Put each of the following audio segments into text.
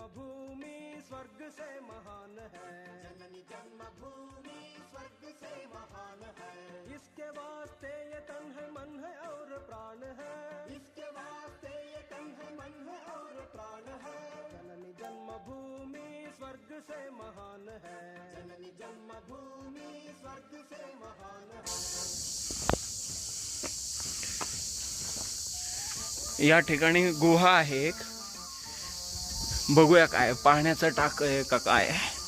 जन्मभूमि स्वर्ग से महान है। जननी जन्मभूमि स्वर्ग से महान है। इसके वास्ते ये तन है मन है और प्राण है। इसके वास्ते ये तन है मन है और प्राण है। जननी जन्मभूमि स्वर्ग से महान है। जननी जन्मभूमि स्वर्ग से महान है। या ठिकाणी गुहा आहे एक. बघूया काय पाण्याचं टाक आहे का काय? आहे.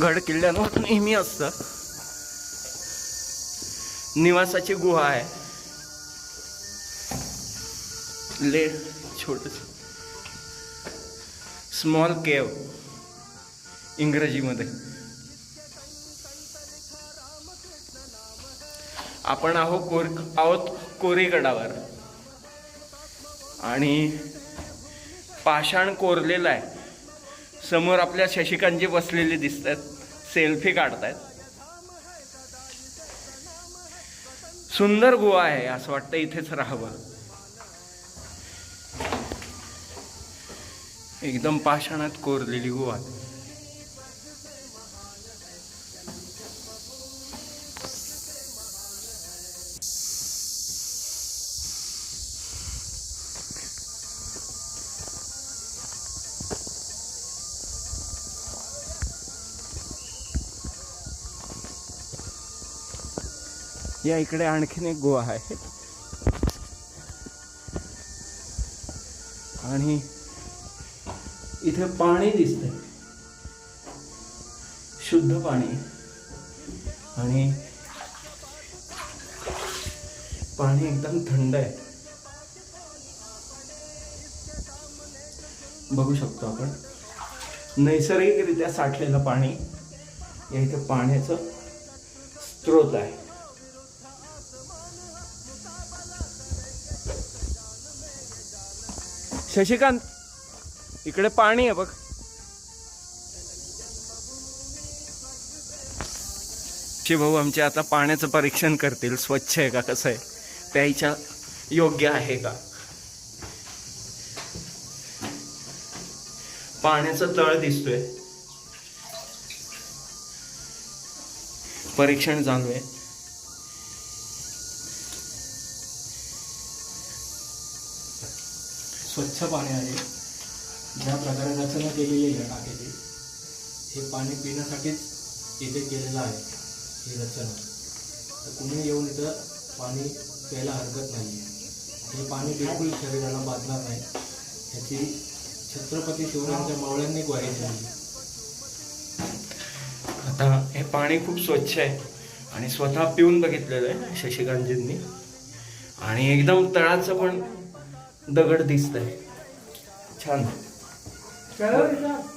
गड किल्ल्यांवर नेहमी असतं. निवासाची गुहा आहे. ले छोट स्मॉल केव इंग्रजीमध्ये. आपण आहो कोर आहोत कोरीगडावर. आणि पाषाण कोरलेलं आहे. समोर आपल्या शशिकांतजी बसलेले दिसत आहेत सेल्फी काढतायत. सुंदर गुहा आहे असं वाटतं इथेच राहावं. एकदम पाषाणात कोरलेली गुहा या इकडे आणखीन एक गुहा आहे. आणि इथे पाणी दिसतंय. शुद्ध पाणी. आणि पाणी एकदम थंड आहे. बघू शकतो आपण. नैसर्गिकरित्या साठलेलं पाणी या इथे पाण्याचं स्त्रोत आहे. शशिकांत इकडे पाणी आहे बघ. भाऊ आमचे आता पाण्याचं परीक्षण करतील. स्वच्छ आहे का? कसं आहे? प्यायच्या योग्य आहे का? पाण्याचं तळ दिसतोय. परीक्षण चालू आहे. स्वच्छ पाणी आहे. ज्या प्रकारे रचना केलेली आहे या हे पाणी पिण्यासाठीच इथे केलेलं आहे ही रचना. तर कुणी येऊन इथं पाणी प्यायला हरकत नाही आहे हे पाणी बिलकुल शरीराला बाधणार नाही. ह्याची छत्रपती शिवरायांच्या मावळ्यांनी ग्वाही दिली. आता हे पाणी खूप स्वच्छ आहे आणि स्वतः पिऊन बघितलेलं आहे शशिकांतजींनी. आणि एकदम तळाचं पण दगड दिसत आहे छान जननी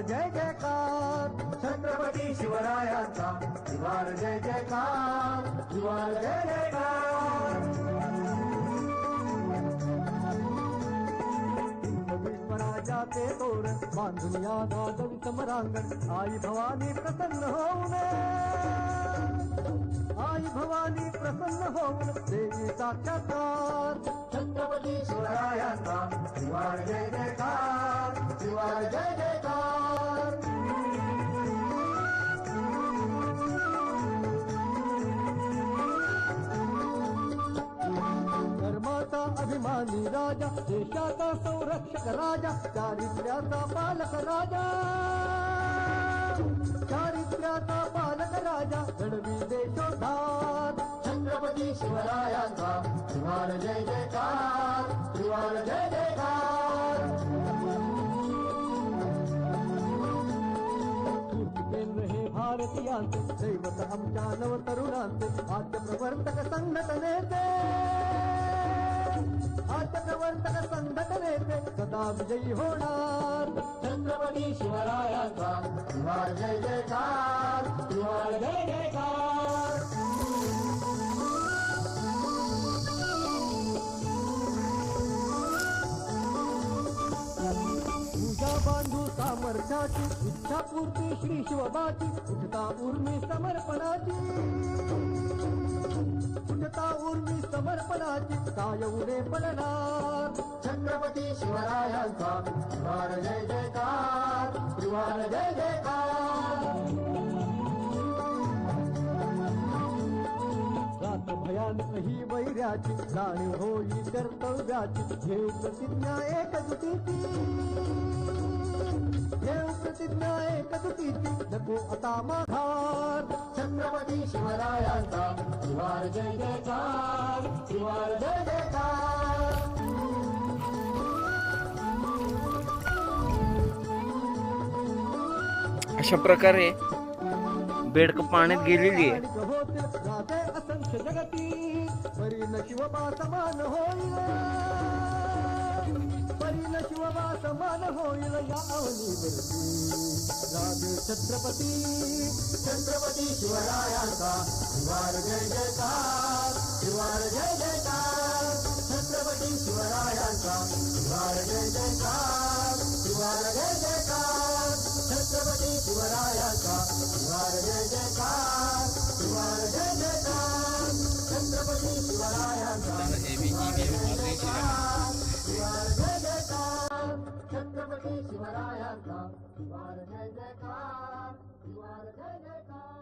जय जयकार। छत्रपती शिवरायांचा त्रिवार जय जयकार। त्रिवार जय जयकार। स्वराजाचे तोर बांधून या समरांगण आई भवानी प्रसन्न होऊन। आई भवानी प्रसन्न होऊन देवी साक्षात्कार। छत्रपती शिवरायांचा शिवार जय जयकार। शिवार जय जयकार अभिमान राजा देशाचा संरक्षक राजा चारित्र्याचा पालक राजा. चारित्र्याचा पालक राजा घडवी देशोद्धार. छत्रपती शिवरायांचा त्रिवार जय जयकार त्रिवार जय जयकार. भारतीयांचे दैवत आमच्या नव तरुणांचे आद्य प्रवर्तक संघटनेचे. आद्य प्रवर्तक संघटनेचे सदा विजयी होणार. छत्रपती शिवरायांचा त्रिवार जय जयकार त्रिवार जय जयकार. पूजा बांधू सामर्थ्याची इच्छापूर्ती श्री शिवबाची उठता उर्मी समर्पणाची. उठता उर्मी समर्पणाची काय उडे पडणार छत्रपती शिवरायांचा त्रिवार जय जयकार त्रिवार जय जयकार. रात भयानक ही वैऱ्याची जाणीव होई कर्तव्याची घेऊ प्रतिज्ञा एकजुटीची घेऊ प्रतिज्ञा एकजुटीची नको आता माघार. छत्रपती शिवरायांचा. शिवार जय जयकार शिवार जय जयकार. अशा प्रकारे बेडक पाण्यात गेलेली आहे. छत्रपती छत्रपती शिवरायांचा. शिवार जय जयकार शिवार जय जयकार. छत्रपती शिवरायांचा. शिवार जय जयकार शिवार जय जयकार. छत्रपती शिवरायांचा. शिवार जय जयकार शिवार जय जयकार. छत्रपती शिवरायांचा. शिवार जय जयकार जय छत्रपती शिवरायांचा. शिवार जय जयकार शिवार जय जयकार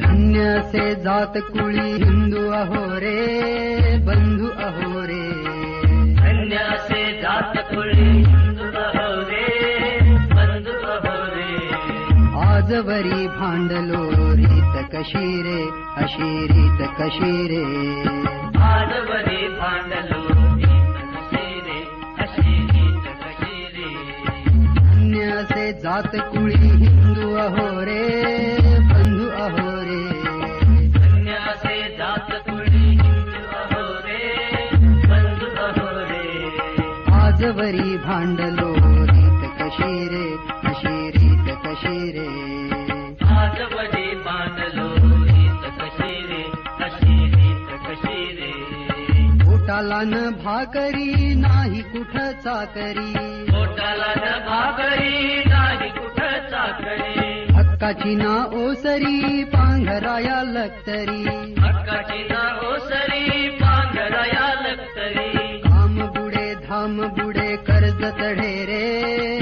धन्य से जात कुळी हिंदू अहो रे बंधू अहो रे. धन्य से जात कुळी आजवरी भांडलो रीत कशी रे? अशी रीत कशी रे? आजवरी भांडलो धन्य जात कुळी हिंदू अहो रे बंधू अहो रे. धन्य जात कुळी हिंदू अहो रे बंधू अहो रे. आजवरी भांडलो पोटाला न भाकरी नाही कुठ चाकरी. पोटाला न भाकरी नाही कुठं चाकरी. हक्काची ना ओसरी पांघराया लक्तरी. हक्काची ना ओसरी पांघराया लक्तरी. काम बुडे धाम बुडे कर्ज चढे रे